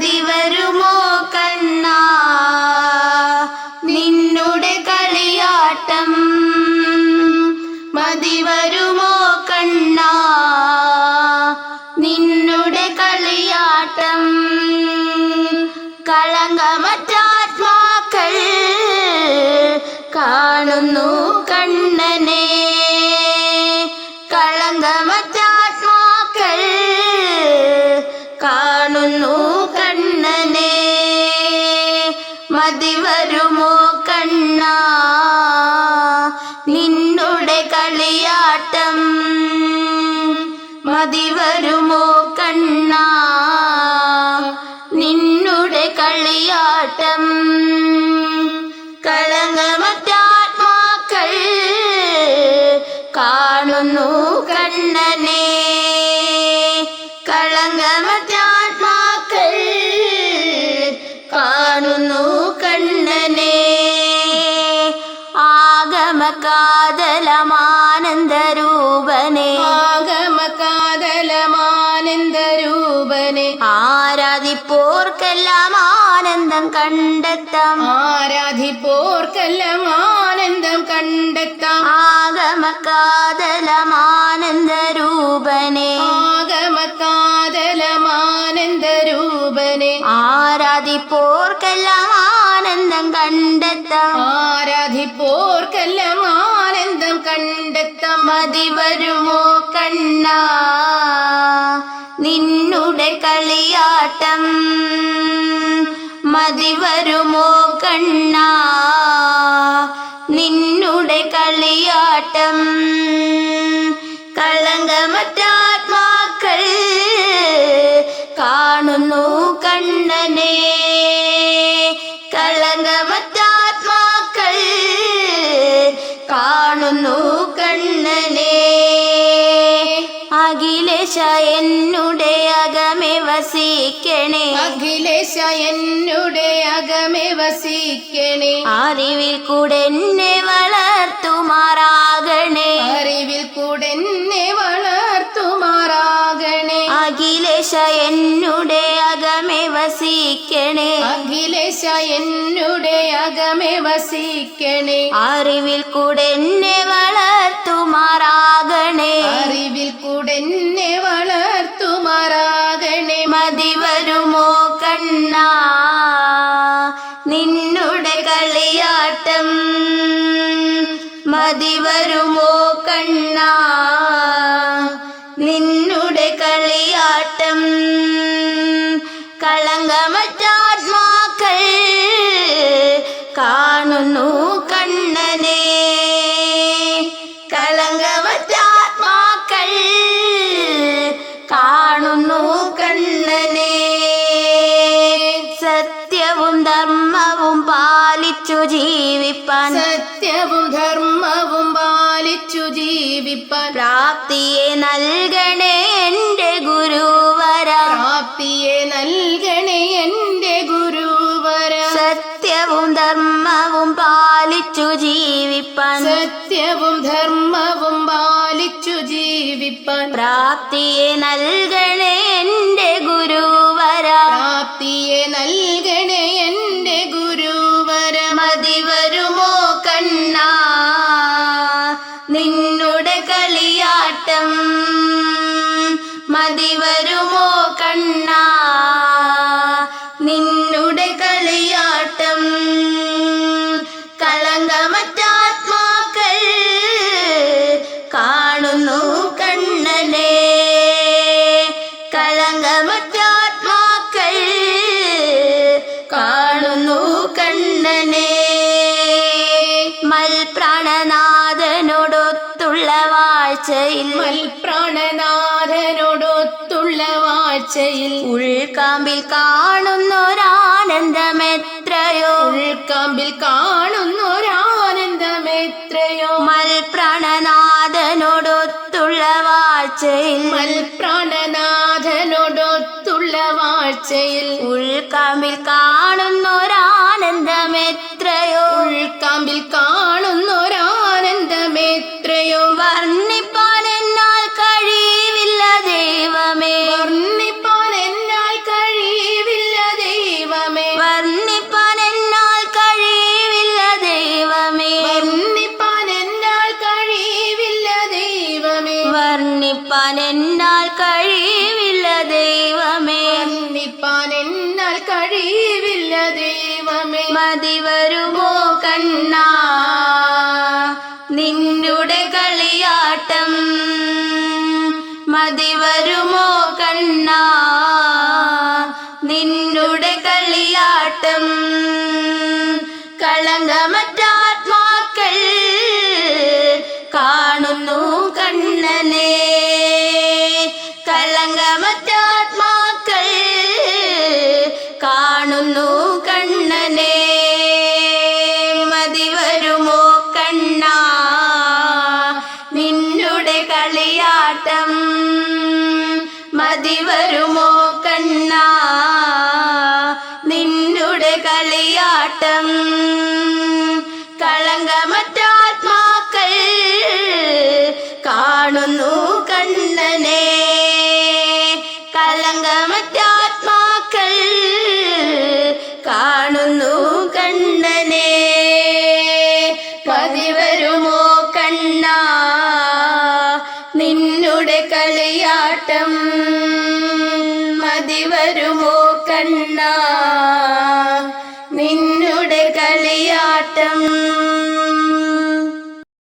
മതി കളിയാട്ടം. മതി കണ്ണാ കണ്ണ? ആനന്ദം കണ്ടെത്താം. ആരാധിപ്പോർക്കെല്ലാം ആനന്ദം കണ്ടെത്താം. ആഗമകാതലമാനന്ദരൂപനെ. ആഗമകാതലമാനന്ദരൂപനെ. ആരാധിപ്പോർക്കെല്ലാം ആനന്ദം കണ്ടെത്താം. ആരാധിപ്പോർക്കെല്ലാം ആനന്ദം കണ്ടെത്താം. മതി വരുമോ കണ്ണ? നിന്നുടെ കളിയാട്ടം. മതി വരുമോ കണ്ണ? നിന്നുടെ കളിയാട്ടം കളങ്കമറ്റാത്മാക്കൾ കാണുന്നു കണ്ണനെ. കളങ്കമറ്റാത്മാക്കൾ കാണുന്നു കണ്ണനെ. അഖിലേശ എന്നുടെ വസിക്കണേ. അഖിലേശ എന്നുടെ അകമേ വസിക്കണേ. അറിവിൽ കൂടെ എന്നെ വളർത്തുമാറാകണേ. അറിവിൽ കൂടെ എന്നെ വളർത്തുമാറാകണേ. അഖിലേശ എന്നുടെ അകമേ വസിക്കണേ. അഖിലേശ എന്നുടെ അകമേ വസിക്കണേ. അറിവിൽ കൂടെ എന്നെ വരുമോ കണ്ണ? നിന്നുടെ കളിയാട്ടം കളങ്കമറ്റാത്മാക്കൾ കാണുന്നു കണ്ണനെ. കളങ്കമറ്റാത്മാക്കൾ കാണുന്നു കണ്ണനെ. സത്യവും ധർമ്മവും പാലിച്ചു ജീവിപ്പാൻ. സത്യവും ധർമ്മവും പാലിച്ചു ജീവിപ്പാൻ. പ്രാപ്തിയെ നൽകണേ എന്റെ ഗുരുവര. പ്രാപ്തിയെ നൽകണേ എന്റെ ഗുരുവര. സത്യവും ധർമ്മവും പാലിച്ചു ജീവിപ്പാൻ. സത്യവും ധർമ്മവും പാലിച്ചു ജീവിപ്പാൻ. പ്രാപ്തിയെ നൽകണേ വരുമോ കണ്ണ വാഴ്ചയിൽ മൽപ്രാണനാഥനോടൊത്തുള്ള വാഴ്ചയിൽ ഉൾക്കാമ്പിൽ കാണുന്നൊരാനന്ദമെത്രയോ ഉൾക്കാമ്പിൽ കാണുന്നൊരാനന്ദമെത്രയോ മൽപ്രാണനാഥനോടൊത്തുള്ള വാഴ്ചയിൽ മൽപ്രാണനാഥനോടൊത്തുള്ള വാഴ്ചയിൽ ഉൾക്കാമ്പിൽ കാണുന്നൊരാനന്ദമെത്രയോ ഉൾക്കാമ്പിൽ കാണുന്നൊരാനന്ദമെത്രയോ മതി വരുമോ കണ്ണ? നിന്നുടെ കളിയാട്ടം മതി വരുമോ കണ്ണ? നിന്നുടെ കളിയാട്ടം കളങ്കമറ്റാത്മാക്കൾ കാണുന്നു കണ്ണനെ. കളങ്കമറ്റാത്മാക്കൾ കാണുന്നു മതി വരുമോ കണ്ണ? നിന്നുടെ കളിയാട്ടം കളങ്കമറ്റാത്മാക്കൾ കാണുന്നു കണ്ണനെ. കളങ്കമറ്റാത്മാക്കൾ